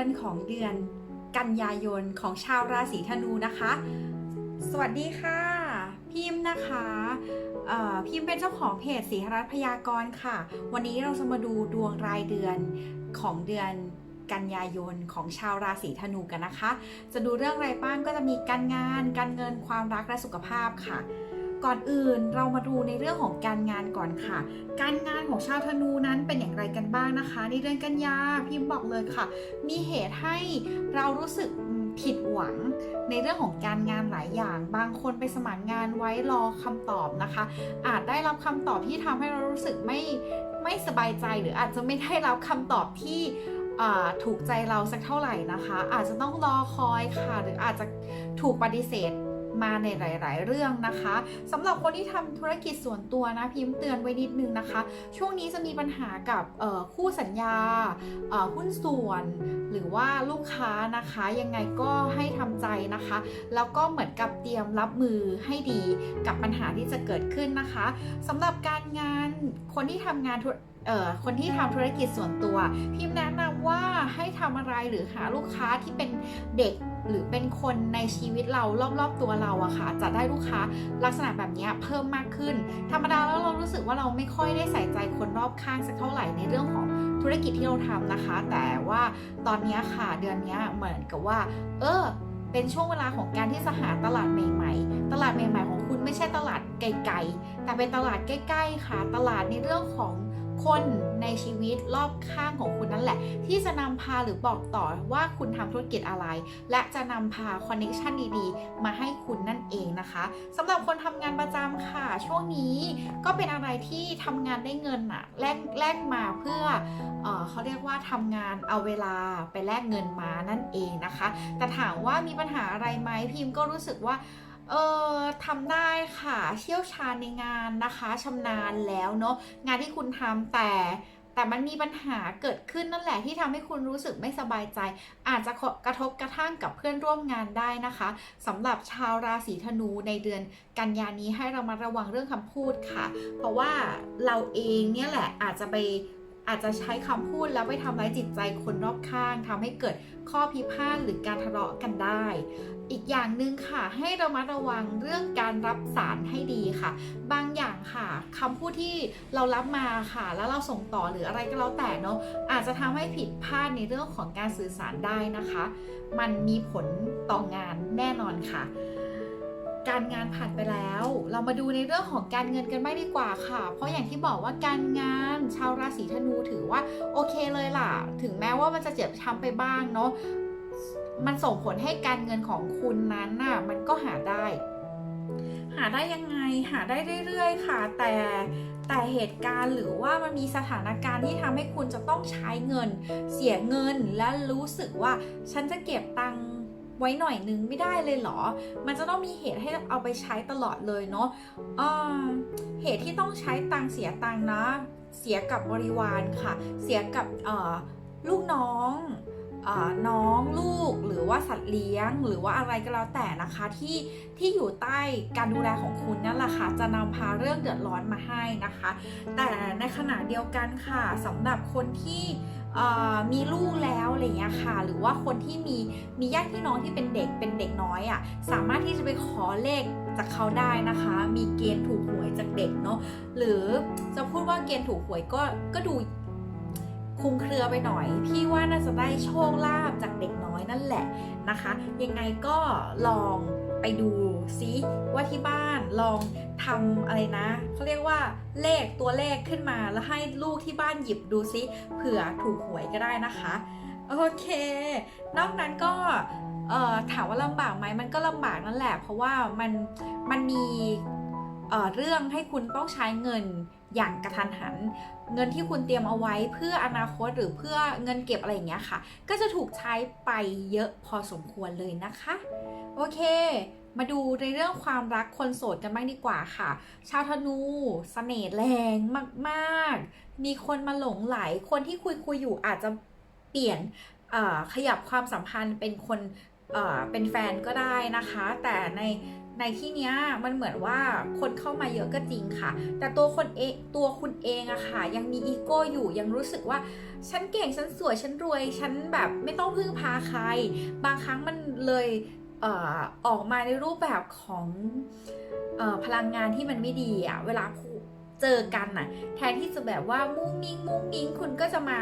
อนของเดือนกันยายนของชาวราศีธนูนะคะ สวัสดีค่ะ พิมพ์นะคะพิมพ์เป็นเจ้าของเพจสีหรัฐพยากรณ์ค่ะ วันนี้เราจะมาดูดวงรายเดือนของเดือนกันยายนของชาวราศีธนูกันนะคะ จะดูเรื่องอะไรบ้างก็จะมีการงาน การเงินความรักและสุขภาพค่ะ ก่อนอื่นเรามาดูในเรื่องของการงานก่อนค่ะ การงานของชาวธนูนั้นเป็นอย่างไรกันบ้างนะคะ ในเดือนกันยาพิมพ์บอกเลยค่ะ มีเหตุให้เรารู้สึกผิดหวังในเรื่องของการงานหลายอย่าง บางคนไปสมัครงานไว้รอคำตอบนะคะ อาจได้รับคำตอบที่ทำให้เรารู้สึกไม่ไม่สบายใจ หรืออาจจะไม่ได้รับคำตอบที่ถูกใจเราสักเท่าไหร่นะคะ อาจจะต้องรอคอยค่ะ หรืออาจจะถูกปฏิเสธ มาในหลาย ๆ เรื่องนะคะสำหรับคนที่ทำธุรกิจส่วนตัวนะพิมพ์เตือนไว้นิดนึงนะคะ ช่วงนี้จะมีปัญหากับคู่สัญญาหุ้นส่วน หรือว่าลูกค้านะคะยังไงก็ให้ทำใจนะคะ แล้วก็เหมือนกับเตรียมรับมือให้ดีกับปัญหาที่จะเกิดขึ้นนะคะสำหรับการงานคนที่ทำงานธุร คนที่ทำธุรกิจส่วนตัว พิมพ์แนะนำว่าให้ทำอะไรหรือหาลูกค้าที่เป็นเด็กหรือเป็นคนในชีวิตเรารอบๆตัวเราอะค่ะจะได้ลูกค้าลักษณะแบบนี้เพิ่มมากขึ้น ธรรมดาแล้วเรารู้สึกว่าเราไม่ค่อยได้ใส่ใจคนรอบข้างสักเท่าไหร่ในเรื่องของธุรกิจที่เราทำนะคะ แต่ว่าตอนนี้ค่ะเดือนนี้เหมือนกับว่า เออเป็นช่วงเวลาของการที่จะหาตลาดใหม่ๆ ตลาดใหม่ ๆ ของคุณไม่ใช่ตลาดไกลๆ แต่เป็นตลาดใกล้ ๆ ค่ะ ตลาดในเรื่องของ คนในชีวิตรอบข้างของคุณนั่นแหละ ที่จะนำพาหรือบอกต่อว่าคุณทำธุรกิจอะไร และจะนำพาคอนเนคชันดีๆ มาให้คุณนั่นเองนะคะสำหรับคนทำงานประจำค่ะ ช่วงนี้ก็เป็นอะไรที่ทำงานได้เงินอะแลกแลกมาเพื่อเออเขาเรียกว่าทำงานเอาเวลาไปแลกเงินมานั่นเองนะคะ แต่ถามว่ามีปัญหาอะไรไหมพิมพ์ก็รู้สึกว่า เออทำได้ค่ะเชี่ยวชาญในงานนะคะชำนาญแล้วเนาะงานที่คุณทำแต่แต่มันมีปัญหาเกิดขึ้นนั่นแหละที่ทำให้คุณรู้สึกไม่สบายใจ อาจจะกระทบกระทั่งกับเพื่อนร่วมงานได้นะคะสำหรับชาวราศีธนูในเดือนกันยานี้ให้เรามาระวังเรื่องคำพูดค่ะ เพราะว่าเราเองเนี่ยแหละอาจจะไป อาจจะใช้คำพูดแล้วไปทำร้ายจิตใจคนรอบข้างทำให้เกิดข้อพิพาทหรือการทะเลาะกันได้ อีกอย่างหนึ่งค่ะ ให้รามาระวังเรื่องการรับสารให้ดีค่ะ บางอย่างค่ะคำพูดที่เรารับมาค่ะ แล้วเราส่งต่อหรืออะไรก็แล้วแต่เนาะอาจจะทำให้ผิดพลาดในเรื่องของการสื่อสารได้นะคะ มันมีผลต่องานแน่นอนค่ะ การงานผ่านไปแล้ว เรามาดูในเรื่องของการเงินกันไม่ดีกว่าค่ะ เพราะอย่างที่บอกว่าการงานชาวราศีธนูถือว่าโอเคเลยล่ะ ถึงแม้ว่ามันจะเจ็บช้ำไปบ้างเนาะมันส่งผลให้การเงินของคุณนั้นน่ะมันก็หาได้ หาได้ยังไงหาได้เรื่อยๆ ค่ะ แต่แต่เหตุการณ์หรือว่ามันมีสถานการณ์ที่ทำให้คุณจะต้องใช้เงิน เสียเงินและรู้สึกว่า ฉันจะเก็บตัง ไว้หน่อยนึงไม่ได้เลยเหรอ มันจะต้องมีเหตุให้เอาไปใช้ตลอดเลยเนาะเหตุที่ต้องใช้ตังเสียตังนะ เสียกับบริวารค่ะ เสียกับลูกน้องน้องลูกหรือว่าสัตว์เลี้ยง หรือว่าอะไรก็แล้วแต่นะคะที่ที่อยู่ใต้การดูแลของคุณนั่นแหละค่ะจะนำพาเรื่องเดือดร้อนมาให้นะคะ แต่ในขณะเดียวกันค่ะสำหรับคนที่ มีลูกแล้วอะไรอย่างเงี้ยค่ะ หรือว่าคนที่มีมีญาติพี่น้องที่เป็นเด็กเป็นเด็กน้อยอะ่ะสามารถที่จะไปขอเลขจากเขาได้นะคะ มีเกณฑ์ถูกหวยจากเด็กเนาะหรือจะพูดว่าเกณฑ์ถูกหวยก็ก็ดูคลุมเครือไปหน่อย พี่ว่าน่าจะได้โชคลาภจากเด็ก นั่นแหละนะคะ ยังไงก็ลองไปดูซิว่าที่บ้านลองทำอะไรนะเขาเรียกว่าเลขตัวเลขขึ้นมาแล้วให้ลูกที่บ้านหยิบดูซิเผื่อถูกหวยก็ได้นะคะ โอเค นอกนั้นก็ถามว่าลำบากไหมมันก็ลำบากนั่นแหละ เพราะว่ามันมันมี เรื่องให้คุณต้องใช้เงินอย่างกระทันหัน เงินที่คุณเตรียมเอาไว้เพื่ออนาคตหรือเพื่อเงินเก็บอะไรอย่างเงี้ยค่ะ ก็จะถูกใช้ไปเยอะพอสมควรเลยนะคะ โอเค มาดูในเรื่องความรักคนโสดกันบ้างดีกว่าค่ะ ชาวธนูสเสน่ห์แรงมาก ๆ มีคนมาหลงไหลคนที่คุยคุยอยู่อาจจะเปลี่ยนขยับความสัมพันธ์เป็นคนเป็นแฟนก็ได้นะคะ แต่ใน ในที่เนี้ยมันเหมือนว่าคนเข้ามาเยอะก็จริงค่ะ แต่ตัวคนเองตัวคุณเองอะค่ะ ยังมีอีโก้อยู่ยังรู้สึกว่าฉันเก่งฉันสวยฉันรวย ฉันแบบไม่ต้องพึ่งพาใคร บางครั้งมันเลยเออออกมาในรูปแบบของออพลังงานที่มันไม่ดีอะเวลาเจอกันน่ะแทนที่จะแบบว่ามุ้งมิ้งมุ้งมิ้งคุณก็จะมา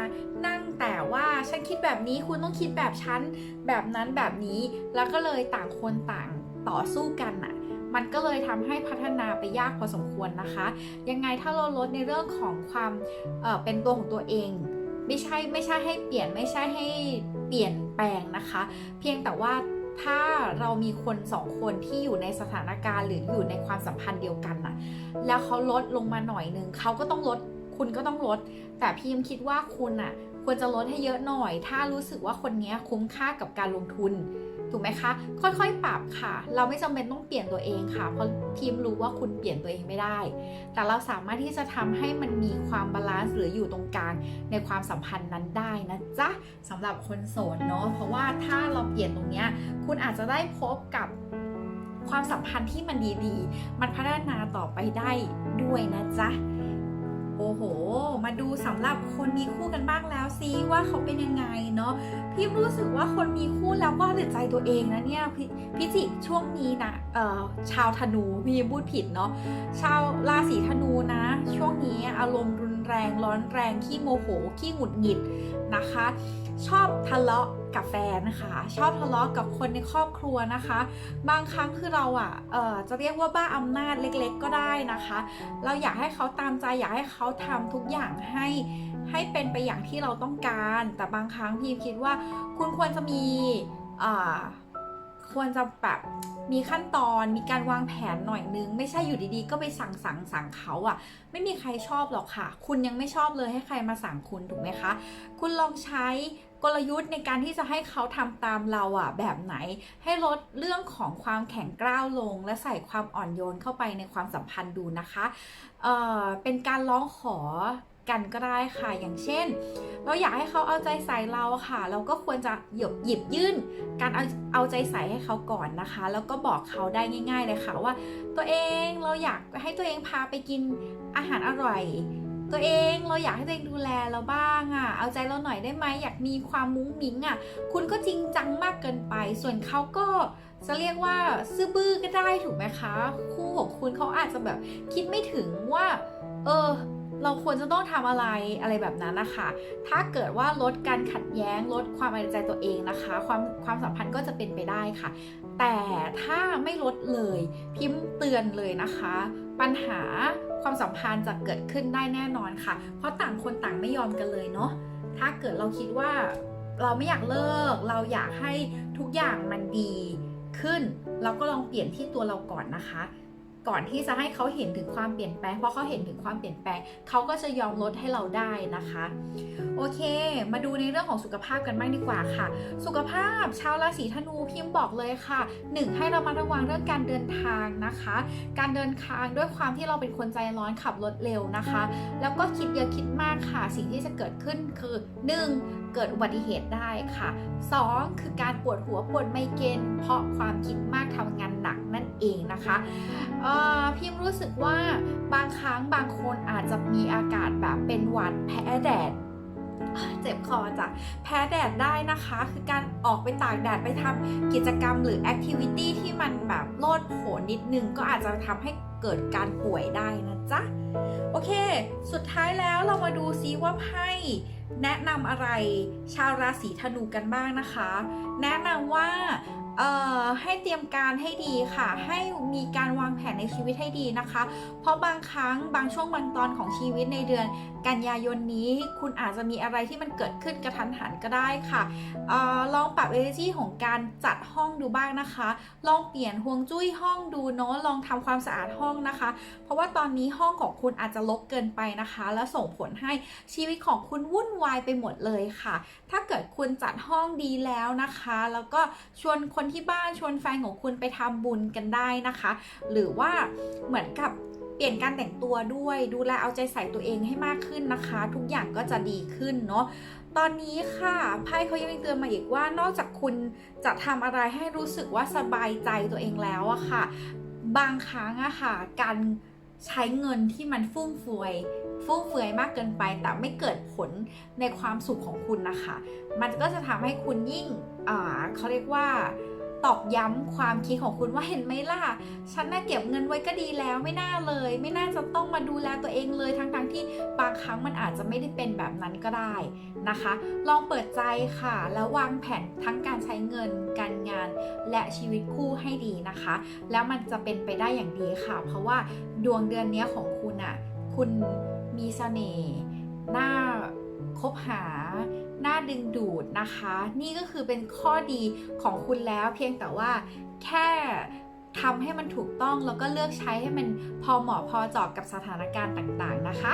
นั่งแต่ว่าฉันคิดแบบนี้คุณต้องคิดแบบฉันแบบนั้นแบบนี้ แล้วก็เลยต่างคนต่าง ต่อสู้กันน่ะมันก็เลยทำให้พัฒนาไปยากพอสมควรนะคะ ยังไงถ้าเราลดในเรื่องของความเเป็นตัวของตัวเอง ไม่ใช่ไม่ใช่ให้เปลี่ยนไม่ใช่ให้เปลี่ยนแปลงนะคะ เพียงแต่ว่าถ้าเรามีคนสองคนที่อยู่ในสถานการณ์หรืออยู่ในความสัมพันธ์เดียวกันน่ะ แล้วเขาลดลงมาหน่อยนึงเขาก็ต้องลด คุณก็ต้องลด แต่พี่ยมคิดว่าคุณน่ะ ควรจะลดให้เยอะหน่อย ถ้ารู้สึกว่าคนนี้คุ้มค่ากับการลงทุนถูกไหมคะ ค่อยๆ ปรับค่ะ เราไม่จำเป็นต้องเปลี่ยนตัวเองค่ะ เพราะทีมรู้ว่าคุณเปลี่ยนตัวเองไม่ได้ แต่เราสามารถที่จะทำให้มันมีความบาลานซ์หรืออยู่ตรงกลางในความสัมพันธ์นั้นได้นะจ๊ะสำหรับคนโสดเนาะ เพราะว่าถ้าเราเปลี่ยนตรงเนี้ย คุณอาจจะได้พบกับความสัมพันธ์ที่มันดีๆ มันพัฒนาต่อไปได้ด้วยนะจ๊ะ โอ้โห มาดูสำหรับคนมีคู่กันบ้างแล้วซิว่าเขาเป็นยังไงเนาะพี่รู้สึกว่าคนมีคู่แล้วก็ติดใจตัวเองนะเนี่ยพพิจิกช่วงนี้นะเอ่อชาวธนูพี่พูดผิดเนาะชาวราศีธนูนะ ช่วงนี้อารมณ์รุน แรง ร้อนแรง ขี้โมโห ขี้หงุดหงิดนะคะ ชอบทะเลาะกับแฟนนะคะ ชอบทะเลาะกับคนในครอบครัวนะคะ บางครั้งคือเราอะ่ะจะเรียกว่าบ้าอำนาจเล็กๆ ก็ได้นะคะ เราอยากให้เขาตามใจอยากให้เขาทำทุกอย่างให้ให้เป็นไปอย่างที่เราต้องการ แต่บางครั้งพี่คิดว่าคุณควรจะมีอ่า ควรจะแบบมีขั้นตอนมีการวางแผนหน่อยนึง ไม่ใช่อยู่ดีๆ ก็ไปสั่งสั่งสั่งเขาอะ่ะ ไม่มีใครชอบหรอกค่ะ คุณยังไม่ชอบเลยให้ใครมาสั่งคุณถูกไหมคะ คุณลองใช้กลยุทธ์ในการที่จะให้เขาทำตามเราอะ่ะ แบบไหน ให้ลดเรื่องของความแข็งกร้าวลง และใส่ความอ่อนโยนเข้าไปในความสัมพันธ์ดูนะคะเออเป็นการร้องขอ กันก็ได้ค่ะ อย่างเช่น เราอยากให้เขาเอาใจใส่เราค่ะ เราก็ควรจะหยิบหยิบยื่น การเอาเอาใจใส่ให้เขาก่อนนะคะ แล้วก็บอกเขาได้ง่าย ๆ เลยค่ะว่า ตัวเองเราอยากให้ตัวเองพาไปกินอาหารอร่อยตัวเองเราอยากให้ตัวเองดูแลเราบ้างอะ่ะ เอาใจเราหน่อยได้ไหมอยากมีความมุ้งมิ้งอะ่ะ คุณก็จริงจังมากเกินไป ส่วนเขาก็จะเรียกว่าซื่อบื้อก็ได้ถูกไหมคะ คู่ของคุณเขาอาจจะแบบคิดไม่ถึงว่า เออ เราควรจะต้องทำอะไรอะไรแบบนั้นนะคะ ถ้าเกิดว่าลดการขัดแย้งลดความเอาใจตัวเองนะคะ ความความสัมพันธ์ก็จะเป็นไปได้ค่ะ แต่ถ้าไม่ลดเลยพิมพ์เตือนเลยนะคะ ปัญหาความสัมพันธ์จะเกิดขึ้นได้แน่นอนค่ะ เพราะต่างคนต่างไม่ยอมกันเลยเนาะถ้าเกิดเราคิดว่าเราไม่อยากเลิก เราอยากให้ทุกอย่างมันดีขึ้น เราก็ลองเปลี่ยนที่ตัวเราก่อนนะคะ ก่อนที่จะให้เขาเห็นถึงความเปลี่ยนแปลง เพราะเขาเห็นถึงความเปลี่ยนแปลง เขาก็จะยอมลดให้เราได้นะคะ โอเค มาดูในเรื่องของสุขภาพกันบ้างดีกว่าค่ะ สุขภาพชาวราศีธนูพิมพ์บอกเลยค่ะ 1. ให้เรามาระวังเรื่องการเดินทางนะคะ การเดินทางด้วยความที่เราเป็นคนใจร้อนขับรถเร็วนะคะ แล้วก็คิดเยอะคิดมากค่ะ สิ่งที่จะเกิดขึ้นคือ 1. เกิดอุบัติเหตุได้ค่ะ 2. คือการปวดหัวปวดไมเกรนเพราะความคิดมากทำงานหนักนั่นเองนะคะ พิมรู้สึกว่าบางครั้งบางคนอาจจะมีอากาศแบบเป็นหวัดแพ้แดดเจ็บคอจ้ะแพ้แดดได้นะคะ คือการออกไปตากแดดไปทำกิจกรรมหรือแอคทิวิตี้ที่มันแบบโลดโผนนิดนึง ก็อาจจะทำให้เกิดการป่วยได้นะจ๊ะ โอเค สุดท้ายแล้วเรามาดูซิว่าไพ่แนะนำอะไรชาวราศีธนูกันบ้างนะคะ แนะนำว่า เอ่อให้เตรียมการให้ดีค่ะ ให้มีการวางแผนในชีวิตให้ดีนะคะ เพราะบางครั้งบางช่วงบางตอนของชีวิตในเดือนกันยายนนี้คุณอาจจะมีอะไรที่มันเกิดขึ้นกระทันหันก็ได้ค่ะออลองปรับ energy ของการจัดห้องดูบ้างนะคะ ลองเปลี่ยนห่วงจุ้ยห้องดูเนาะลองทำความสะอาดห้องนะคะ เพราะว่าตอนนี้ห้องของคุณอาจจะรกเกินไปนะคะ และส่งผลให้ชีวิตของคุณวุ่นวายไปหมดเลยค่ะ ถ้าเกิดคุณจัดห้องดีแล้วนะคะ แล้วก็ชวนคนที่บ้านชวนแฟนของคุณไปทำบุญกันได้นะคะ หรือว่าเหมือนกับ เปลี่ยนการแต่งตัวด้วย ดูแลเอาใจใส่ตัวเองให้มากขึ้นนะคะ ทุกอย่างก็จะดีขึ้นเนาะตอนนี้ค่ะไพ่เขายังเตือนมาอีกว่านอกจากคุณจะทำอะไรให้รู้สึกว่าสบายใจตัวเองแล้วอะค่ะ บางครั้งอะค่ะ การใช้เงินที่มันฟุ่มเฟือยฟุ่มเฟือยมากเกินไป แต่ไม่เกิดผลในความสุขของคุณนะคะ มันก็จะทำให้คุณยิ่งอ่าเขาเรียกว่า ตอกย้ำความคิดของคุณว่าเห็นไหมล่ะ ฉันน่าเก็บเงินไว้ก็ดีแล้วไม่น่าเลย ไม่น่าจะต้องมาดูแลตัวเองเลยทั้งๆที่บางครั้งมันอาจจะไม่ได้เป็นแบบนั้นก็ได้นะคะ ลองเปิดใจค่ะ แล้ววางแผนทั้งการใช้เงิน การงาน และชีวิตคู่ให้ดีนะคะ แล้วมันจะเป็นไปได้อย่างดีค่ะ เพราะว่าดวงเดือนนี้ของคุณอะ คุณมีเสน่ห์น่าคบหา น่าดึงดูดนะคะ นี่ก็คือเป็นข้อดีของคุณแล้ว เพียงแต่ว่าแค่ทำให้มันถูกต้องแล้วก็เลือกใช้ให้มันพอเหมาะพอเจอบกับสถานการณ์ต่างๆนะคะ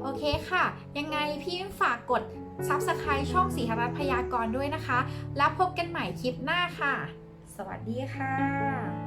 โอเคค่ะ ยังไงพี่ฝากกด Subscribe ช่องสีหรัฐพยากรณ์ด้วยนะคะ แล้วพบกันใหม่คลิปหน้าค่ะ สวัสดีค่ะ